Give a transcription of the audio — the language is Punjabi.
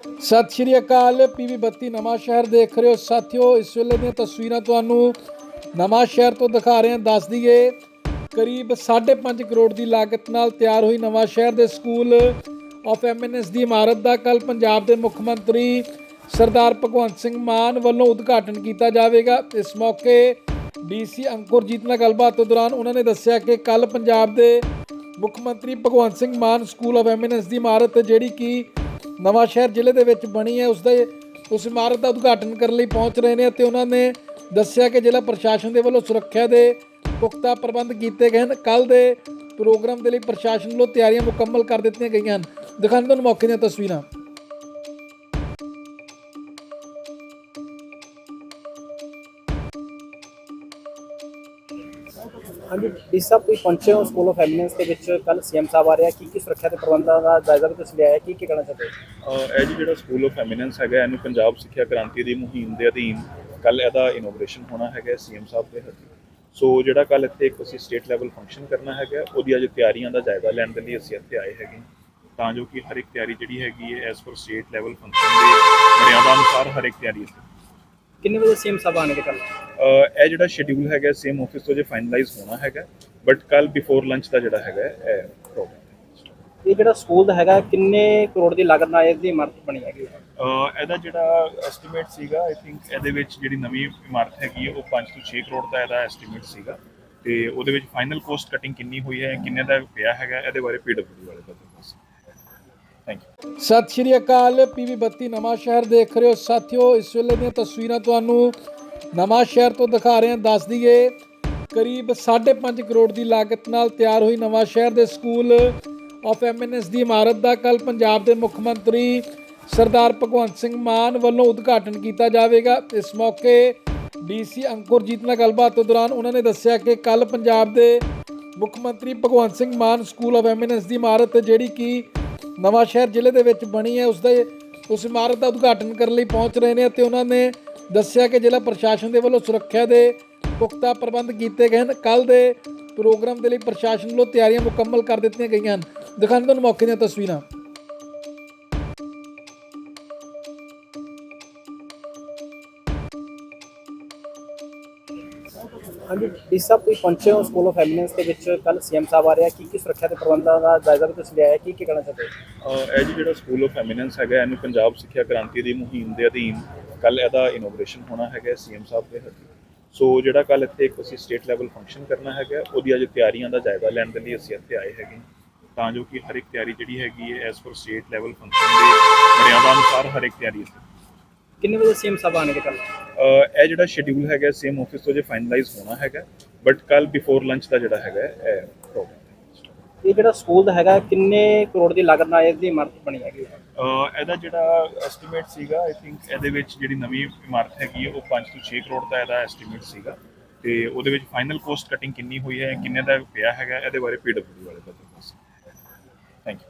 ਸਤਿ ਸ਼੍ਰੀ ਅਕਾਲ, ਪੀਵੀ 32 ਨਵਾਂ ਸ਼ਹਿਰ ਦੇਖ ਰਹੇ ਹੋ। ਸਾਥੀਓ, ਇਸ ਵੇਲੇ ਦੀਆਂ ਤਸਵੀਰਾਂ ਤੁਹਾਨੂੰ ਨਵਾਂ ਸ਼ਹਿਰ ਤੋਂ ਦਿਖਾ ਰਹੇ ਹਾਂ। ਦੱਸ ਦਈਏ, ਕਰੀਬ 5.5 ਕਰੋੜ ਦੀ ਲਾਗਤ ਨਾਲ ਤਿਆਰ ਹੋਈ ਨਵਾਂ ਸ਼ਹਿਰ ਦੇ ਸਕੂਲ ਆਫ ਐਮਐਨਐਸ ਦੀ ਇਮਾਰਤ ਦਾ ਕੱਲ ਪੰਜਾਬ ਦੇ ਮੁੱਖ ਮੰਤਰੀ ਸਰਦਾਰ ਭਗਵੰਤ ਸਿੰਘ ਮਾਨ ਵੱਲੋਂ ਉਦਘਾਟਨ ਕੀਤਾ ਜਾਵੇਗਾ। ਇਸ ਮੌਕੇ ਡੀਸੀ ਅੰਕੁਰਜੀਤ ਨਾਲ ਗੱਲਬਾਤ ਦੇ ਦੌਰਾਨ ਉਹਨਾਂ ਨੇ ਦੱਸਿਆ ਕਿ ਕੱਲ ਪੰਜਾਬ ਦੇ ਮੁੱਖ ਮੰਤਰੀ Bhagwant Singh Mann school of eminence ਦੀ ਇਮਾਰਤ ਜਿਹੜੀ ਕਿ ਨਵਾਂ ਸ਼ਹਿਰ ਜ਼ਿਲ੍ਹੇ ਦੇ ਵਿੱਚ ਬਣੀ ਹੈ ਉਸ ਦੇ ਉਸ ਇਮਾਰਤ ਦਾ ਉਦਘਾਟਨ ਕਰਨ ਲਈ ਪਹੁੰਚ ਰਹੇ ਨੇ ਅਤੇ ਉਹਨਾਂ ਨੇ ਦੱਸਿਆ ਕਿ ਜ਼ਿਲ੍ਹਾ ਪ੍ਰਸ਼ਾਸਨ ਦੇ ਵੱਲੋਂ ਸੁਰੱਖਿਆ ਦੇ ਪੁਖਤਾ ਪ੍ਰਬੰਧ ਕੀਤੇ ਗਏ ਹਨ। ਕੱਲ ਦੇ ਪ੍ਰੋਗਰਾਮ ਦੇ ਲਈ ਪ੍ਰਸ਼ਾਸਨ ਵੱਲੋਂ ਤਿਆਰੀਆਂ ਮੁਕੰਮਲ ਕਰ ਦਿੱਤੀਆਂ ਗਈਆਂ ਹਨ। ਦਿਖਾਉਂਦੇ ਤੁਹਾਨੂੰ ਮੌਕੇ ਦੀਆਂ ਤਸਵੀਰਾਂ। ਹਾਂਜੀ ਇਸ ਸਭ ਤੁਸੀਂ ਪਹੁੰਚੇ ਹੋ ਸਕੂਲ ਆਫ ਐਮਿਨੈਂਸ ਦੇ ਵਿੱਚ। ਕੱਲ ਸੀਐਮ ਸਾਹਿਬ ਆ ਰਿਹਾ ਕੀ ਕੀ ਸੁਰੱਖਿਆ ਦੇ ਪ੍ਰਬੰਧਾਂ ਦਾ ਜਾਇਜ਼ਾ ਵੀ ਤੁਸੀਂ ਲਿਆ ਹੈ? ਕੀ ਕੀ ਕਹਿਣਾ ਚਾਹਦੇ ਹੋ? ਇਹ ਜੀ ਜਿਹੜਾ ਸਕੂਲ ਆਫ ਐਮੀਨੈਂਸ ਹੈਗਾ, ਇਹਨੂੰ ਪੰਜਾਬ ਸਿੱਖਿਆ ਕ੍ਰਾਂਤੀ ਦੀ ਮੁਹਿੰਮ ਦੇ ਅਧੀਨ ਕੱਲ ਇਹਦਾ ਇਨੋਗ੍ਰੇਸ਼ਨ ਹੋਣਾ ਹੈਗਾ ਸੀਐਮ ਸਾਹਿਬ ਦੇ ਹੱਥ। ਸੋ ਜਿਹੜਾ ਕੱਲ ਇੱਥੇ ਇੱਕ ਅਸੀਂ ਸਟੇਟ ਲੈਵਲ ਫੰਕਸ਼ਨ ਕਰਨਾ ਹੈਗਾ, ਉਹਦੀ ਅੱਜ ਤਿਆਰੀਆਂ ਦਾ ਜਾਇਜ਼ਾ ਲੈਣ ਦੇ ਲਈ ਅਸੀਂ ਇੱਥੇ ਆਏ ਹੈਗੇ ਤਾਂ ਜੋ ਕਿ ਹਰ ਇੱਕ ਤਿਆਰੀ ਜਿਹੜੀ ਹੈਗੀ ਹੈ as per state level function ਦੇ ਮਰਿਆਦਾ ਅਨੁਸਾਰ ਹਰ ਇੱਕ ਤਿਆਰੀ ਇੱਥੇ ਕਿੰਨੇ ਵਜੇ ਸੀਐਮ ਸਾਹਿਬ ਆਣਗੇ ਕੱਲ ਇਹ ਜਿਹੜਾ ਸ਼ਡਿਊਲ ਹੈਗਾ ਸੇਮ ਆਫਿਸ ਤੋਂ ਜੇ ਫਾਈਨਲਾਈਜ਼ ਹੋਣਾ ਹੈਗਾ ਬਟ ਕੱਲ ਬਿਫੋਰ ਲੰਚ ਦਾ ਜਿਹੜਾ ਹੈਗਾ ਇਹ ਪ੍ਰੋਗਰਾਮ ਇਹ ਜਿਹੜਾ ਸਕੂਲ ਦਾ ਹੈਗਾ ਕਿੰਨੇ ਕਰੋੜ ਦੀ ਲਾਗਤ ਨਾਲ ਇਹਦੀ ਇਮਾਰਤ ਬਣੀ ਹੈਗੀ? ਇਹਦਾ ਜਿਹੜਾ ਐਸਟੀਮੇਟ ਸੀਗਾ ਆਈ ਥਿੰਕ ਇਹਦੇ ਵਿੱਚ ਜਿਹੜੀ ਨਵੀਂ ਇਮਾਰਤ ਹੈਗੀ ਉਹ 5 ਤੋਂ 6 ਕਰੋੜ ਦਾ ਇਹਦਾ ਐਸਟੀਮੇਟ ਸੀਗਾ। ਤੇ ਉਹਦੇ ਵਿੱਚ ਫਾਈਨਲ ਕੋਸਟ ਕਟਿੰਗ ਕਿੰਨੀ ਹੋਈ ਹੈ ਕਿੰਨੇ ਦਾ ਪਿਆ ਹੈਗਾ ਇਹਦੇ ਬਾਰੇ ਪੀਡਬਲਯੂ ਵਾਲੇ ਪਤਾ ਥੈਂਕ ਯੂ ਸਤਿ ਸ਼੍ਰੀ ਅਕਾਲ, ਪੀਵੀ 32 ਨਵਾਂ ਸ਼ਹਿਰ ਦੇਖ ਰਹੇ ਹੋ। ਸਾਥੀਓ, ਇਸ ਵੇਲੇ ਦੀਆਂ ਤਸਵੀਰਾਂ ਤੁਹਾਨੂੰ ਨਵਾਂ ਸ਼ਹਿਰ ਤੋਂ ਦਿਖਾ ਰਹੇ ਹਾਂ, ਦੱਸ ਦਈਏ, ਕਰੀਬ 5.5 ਕਰੋੜ ਦੀ ਲਾਗਤ ਨਾਲ ਤਿਆਰ ਹੋਈ ਨਵਾਂ ਸ਼ਹਿਰ ਦੇ ਸਕੂਲ ਆਫ ਐਮਐਨਐਸ ਦੀ ਇਮਾਰਤ ਦਾ ਕੱਲ ਪੰਜਾਬ ਦੇ ਮੁੱਖ ਮੰਤਰੀ ਸਰਦਾਰ ਭਗਵੰਤ ਸਿੰਘ ਮਾਨ ਵੱਲੋਂ ਉਦਘਾਟਨ ਕੀਤਾ ਜਾਵੇਗਾ। ਇਸ ਮੌਕੇ ਡੀਸੀ ਅੰਕੁਰਜੀਤ ਨਾਲ ਗੱਲਬਾਤ ਦੇ ਦੌਰਾਨ ਉਹਨਾਂ ਨੇ ਦੱਸਿਆ ਕਿ ਕੱਲ ਪੰਜਾਬ ਦੇ ਮੁੱਖ ਮੰਤਰੀ Bhagwant Singh Mann school of eminence ਦੀ ਇਮਾਰਤ, ਜਿਹੜੀ ਕਿ ਨਵਾਂ ਸ਼ਹਿਰ ਜ਼ਿਲ੍ਹੇ ਦੇ ਵਿੱਚ ਬਣੀ ਹੈ ਉਸ ਦੇ ਉਸ ਇਮਾਰਤ ਦਾ ਉਦਘਾਟਨ ਕਰਨ ਲਈ ਪਹੁੰਚ ਰਹੇ ਨੇ ਅਤੇ ਉਹਨਾਂ ਨੇ ਦੱਸਿਆ ਕਿ ਜ਼ਿਲ੍ਹਾ ਪ੍ਰਸ਼ਾਸਨ ਦੇ ਵੱਲੋਂ ਸੁਰੱਖਿਆ ਦੇ ਪੁਖਤਾ ਪ੍ਰਬੰਧ ਕੀਤੇ ਗਏ ਹਨ। ਕੱਲ ਦੇ ਪ੍ਰੋਗਰਾਮ ਦੇ ਲਈ ਪ੍ਰਸ਼ਾਸਨ ਵੱਲੋਂ ਤਿਆਰੀਆਂ ਮੁਕੰਮਲ ਕਰ ਦਿੱਤੀਆਂ ਗਈਆਂ ਹਨ। ਦਿਖਾਉਂਦੇ ਤੁਹਾਨੂੰ ਮੌਕੇ ਦੀਆਂ ਤਸਵੀਰਾਂ। ਹਾਂਜੀ ਇਸ ਸਭ ਤੁਸੀਂ ਪਹੁੰਚੇ ਹੋ ਸਕੂਲ ਆਫ ਐਮਿਨੈਂਸ ਦੇ ਵਿੱਚ। ਕੱਲ ਸੀਐਮ ਸਾਹਿਬ ਆ ਰਿਹਾ ਕੀ ਕੀ ਸੁਰੱਖਿਆ ਦੇ ਪ੍ਰਬੰਧਾਂ ਦਾ ਜਾਇਜ਼ਾ ਵੀ ਤੁਸੀਂ ਲਿਆ ਕੀ ਕੀ ਕਹਿਣਾ ਚਾਹਦੇ ਇਹ ਜੀ ਜਿਹੜਾ ਸਕੂਲ ਆਫ ਐਮੀਨੈਂਸ ਹੈਗਾ, ਇਹਨੂੰ ਪੰਜਾਬ ਸਿੱਖਿਆ ਕ੍ਰਾਂਤੀ ਦੀ ਮੁਹਿੰਮ ਦੇ ਅਧੀਨ ਕੱਲ ਇਹਦਾ ਇਨੋਗ੍ਰੇਸ਼ਨ ਹੋਣਾ ਹੈਗਾ ਸੀਐਮ ਸਾਹਿਬ ਦੇ ਹੱਥ। ਸੋ ਜਿਹੜਾ ਕੱਲ ਇੱਥੇ ਇੱਕ ਅਸੀਂ ਸਟੇਟ ਲੈਵਲ ਫੰਕਸ਼ਨ ਕਰਨਾ ਹੈਗਾ, ਉਹਦੀ ਅੱਜ ਤਿਆਰੀਆਂ ਦਾ ਜਾਇਜ਼ਾ ਲੈਣ ਦੇ ਲਈ ਅਸੀਂ ਇੱਥੇ ਆਏ ਹੈਗੇ ਤਾਂ ਜੋ ਕਿ ਹਰ ਇੱਕ ਤਿਆਰੀ ਜਿਹੜੀ ਹੈਗੀ ਹੈ as per state level function ਦੇ ਮਰਿਆਦਾ ਅਨੁਸਾਰ ਹਰ ਇੱਕ ਤਿਆਰੀ ਇੱਥੇ ਕਿੰਨੇ ਵਜੇ ਸੀਐਮ ਸਾਹਿਬ ਆਣਗੇ ਕੱਲ ਇਹ ਜਿਹੜਾ ਸ਼ਡਿਊਲ ਹੈਗਾ ਸੇਮ ਆਫਿਸ ਤੋਂ ਜੇ ਫਾਈਨਲਾਈਜ਼ ਹੋਣਾ ਹੈਗਾ ਬਟ ਕੱਲ ਬਿਫੋਰ ਲੰਚ ਦਾ ਜਿਹੜਾ ਹੈਗਾ ਇਹ ਪ੍ਰੋਗਰਾਮ ਇਹ ਜਿਹੜਾ ਸਕੂਲ ਦਾ ਹੈਗਾ ਕਿੰਨੇ ਕਰੋੜ ਦੀ ਲਾਗਤ ਨਾਲ ਇਹਦੀ ਇਮਾਰਤ ਬਣੀ ਹੈਗੀ? ਇਹਦਾ ਜਿਹੜਾ ਐਸਟੀਮੇਟ ਸੀਗਾ ਆਈ ਥਿੰਕ ਇਹਦੇ ਵਿੱਚ ਜਿਹੜੀ ਨਵੀਂ ਇਮਾਰਤ ਹੈਗੀ ਉਹ 5 ਤੋਂ 6 ਕਰੋੜ ਦਾ ਇਹਦਾ ਐਸਟੀਮੇਟ ਸੀਗਾ। ਤੇ ਉਹਦੇ ਵਿੱਚ ਫਾਈਨਲ ਕੋਸਟ ਕਟਿੰਗ ਕਿੰਨੀ ਹੋਈ ਹੈ ਕਿੰਨੇ ਦਾ ਪਿਆ ਹੈਗਾ ਇਹਦੇ ਬਾਰੇ ਪੀਡਬਲਯੂ ਵਾਲੇ ਪਤਾ ਥੈਂਕ ਯੂ